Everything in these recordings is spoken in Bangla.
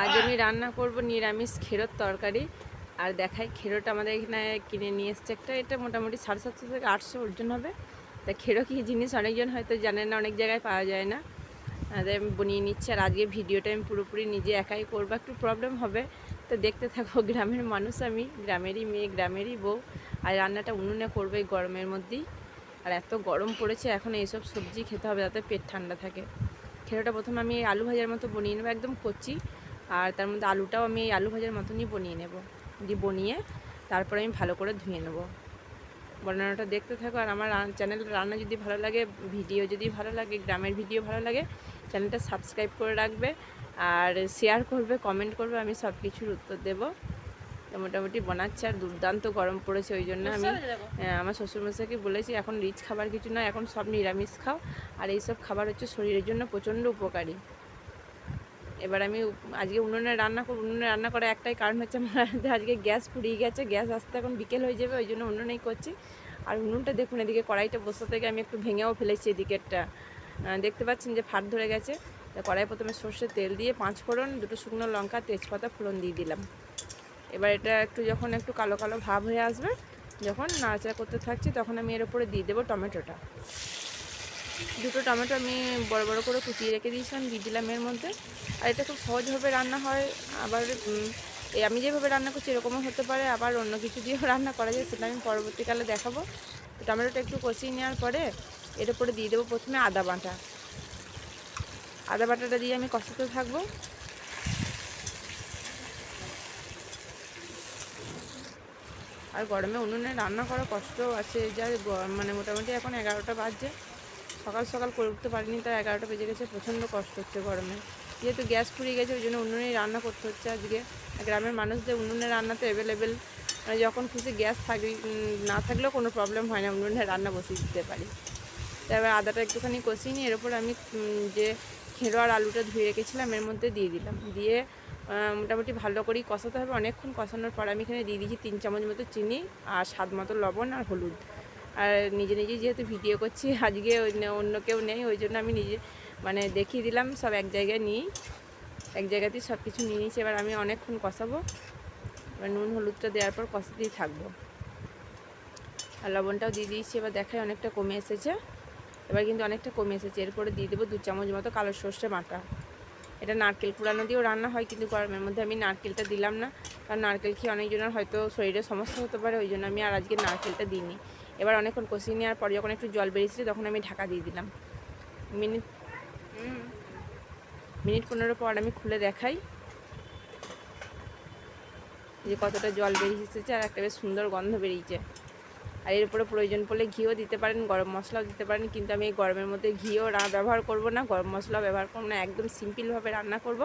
আজ আমি রান্না করব নিরামিষ খেরোর তরকারি। আর দেখাই, খেরোটা আমাদের এখানে কিনে নিয়ে এসছে একটা, এটা মোটামুটি সাড়ে সাতশো থেকে আটশো ওজন হবে। তা খেরো কী জিনিস? অনেকজন হয়তো জানেন না, অনেক জায়গায় পাওয়া যায় না। তাই আমি বনিয়ে নিচ্ছি, আর আজকে ভিডিওটা আমি পুরোপুরি নিজে একাই করব, একটু প্রবলেম হবে। তো দেখতে থাকব গ্রামের মানুষ আমি, গ্রামেরই মেয়ে, গ্রামেরই বউ। আর রান্নাটা উনুনে করব এই গরমের মধ্যেই। আর এত গরম পড়েছে, এখন এইসব সবজি খেতে হবে যাতে পেট ঠান্ডা থাকে। খেরোটা প্রথমে আমি আলু ভাজার মতো বনিয়ে নেব, একদম কচি। আর তার মধ্যে আলুটাও আমি আলু ভাজার মতনই বনিয়ে নেব। দিয়ে বনিয়ে তারপরে আমি ভালো করে ধুয়ে নেব। বর্ণনাটা দেখতে থাকো আর আমার চ্যানেল রান্না যদি ভালো লাগে ভিডিও যদি ভালো লাগে গ্রামের ভিডিও ভালো লাগে চ্যানেলটা সাবস্ক্রাইব করে রাখবে আর শেয়ার করবে কমেন্ট করবে আমি সব কিছুর উত্তর দেবো। তো মোটামুটি বানাচ্ছে আর দুর্দান্ত গরম পড়েছে ওই জন্য আমি আহ, আমার শ্বশুরমশাইকে বলেছি এখন রিচ খাবার কিছু না এখন সব নিরামিষ খাও। আর এইসব খাবার হচ্ছে শরীরের জন্য প্রচণ্ড উপকারী। এবার আমি আজকে উনুনে রান্না করব উনুনে রান্না করার একটাই কারণ হচ্ছে আমার আজকে গ্যাস ফুরিয়ে গেছে, গ্যাস আসতে এখন বিকেল হয়ে যাবে, ওই জন্য উনুনেই করছি। আর উনুনটা দেখুন, এদিকে কড়াইটা বসে থেকে আমি একটু ভেঙেও ফেলেছি এদিকেরটা। দেখতে পাচ্ছেন যে ফাট ধরে গেছে। তা কড়াই প্রথমে সর্ষের তেল দিয়ে পাঁচ ফোড়ন, দুটো শুকনো লঙ্কা, তেজপাতা, ফোড়ন দিয়ে দিলাম। এবার এটা একটু যখন একটু কালো কালো ভাব হয়ে আসবে, যখন নাড়াচাড়া করতে থাকছি, তখন আমি এর উপরে দিয়ে দেবো টমেটোটা। দুটো টমেটো আমি বড় বড় করে কুচিয়ে রেখে দিয়েছিলাম দিয়ে দিলাম এর মধ্যে। আর এটা খুব সহজভাবে রান্না হয়, আবার আমি যেভাবে রান্না করছি এরকমও হতে পারে, আবার অন্য কিছু দিয়েও রান্না করা যায়, সেটা আমি পরবর্তীকালে দেখাবো। তো টমেটোটা একটু কষিয়ে নেওয়ার পরে এর উপরে দিয়ে দেবো প্রথমে আদা বাটা। আদা বাটাটা দিয়ে আমি কষাতে থাকব। আর গরমে উনুনে রান্না করা কষ্ট আছে যা মানে মোটামুটি এখন এগারোটা বাজছে। সকাল সকাল করে উঠতে পারিনি, তাই এগারোটা বেজে গেছে, প্রচণ্ড কষ্ট হচ্ছে গরমে। যেহেতু গ্যাস ফুরিয়ে গেছে, ওই জন্য উনুনেই রান্না করতে হচ্ছে আজকে। গ্রামের মানুষদের উনুনে রান্নাতে অ্যাভেলেবেল মানে যখন খুশি গ্যাস থাকলে না থাকলেও কোনো প্রবলেম হয় না, উনুনে রান্না বসিয়ে দিতে পারি। তারপর আদাটা একটুখানি কষিয়ে নিয়ে এর উপর আমি যে খেরো আর আলুটা ধুয়ে রেখেছিলাম, এর মধ্যে দিয়ে দিলাম। দিয়ে মোটামুটি ভালো করেই কষাতে হবে। অনেকক্ষণ কষানোর পর আমি এখানে দিয়ে দিয়েছি তিন চামচ মতো চিনি আর স্বাদ মতো লবণ আর হলুদ। আর নিজে নিজে যেহেতু ভিডিও করছি, আজকে অন্য কেউ নেই, ওই জন্য আমি নিজে মানে দেখিয়ে দিলাম, সব এক জায়গায় নিয়েই এক জায়গাতেই সব কিছু নিয়ে নিয়েছি, এবার আমি অনেকক্ষণ কষাবো। এবার নুন, হলুদটা দেওয়ার পর কষাতেই থাকব। আর লবণটাও দিয়ে দিয়েছি, এবার দেখাই অনেকটা কমে এসেছে। এবার কিন্তু অনেকটা কমে এসেছে, এরপরে দিয়ে দেবো দু চামচ মতো কালো সর্ষে বাটা। এটা নারকেল কুড়ানো দিয়েও রান্না হয়, কিন্তু গরমের মধ্যে আমি নারকেলটা দিলাম না। কারণ নারকেল খেয়ে অনেকজনের হয়তো শরীরে সমস্যা হতে পারে, ওই জন্য আমি আর আজকে নারকেলটা দিইনি। এবার অনেকক্ষণ কষিয়ে নেওয়ার পর যখন একটু জল বেরিয়েছিল তখন আমি ঢাকা দিয়ে দিলাম। মিনিট মিনিট পনেরো পর আমি খুলে দেখাই যে কতটা জল বেরিয়ে এসেছে আর একটা বেশ সুন্দর গন্ধ বেরিয়েছে। আর এর উপরে প্রয়োজন পড়লে ঘিও দিতে পারেন, গরম মশলাও দিতে পারেন, কিন্তু আমি এই গরমের মধ্যে ঘিও ব্যবহার করব না, গরম মশলাও ব্যবহার করব না, একদম সিম্পলভাবে রান্না করব।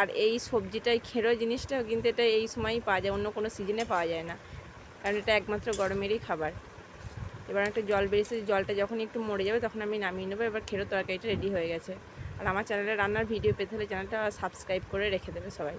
আর এই সবজিটাই খেরো জিনিসটাও, কিন্তু এটা এই সময়ই পাওয়া যায়, অন্য কোনো সিজনে পাওয়া যায় না। কারণ এটা একমাত্র গরমেরই খাবার। এবার একটা জল বেরিয়েছে জলটা যখন একটু মরে যাবে তখন আমি নামিয়ে নেব, এবার খেরো তরকারিটা রেডি হয়ে গেছে। আর আমার চ্যানেলে রান্নার ভিডিও পেতে হলে চ্যানেলটা সাবস্ক্রাইব করে রেখে দেবে সবাই।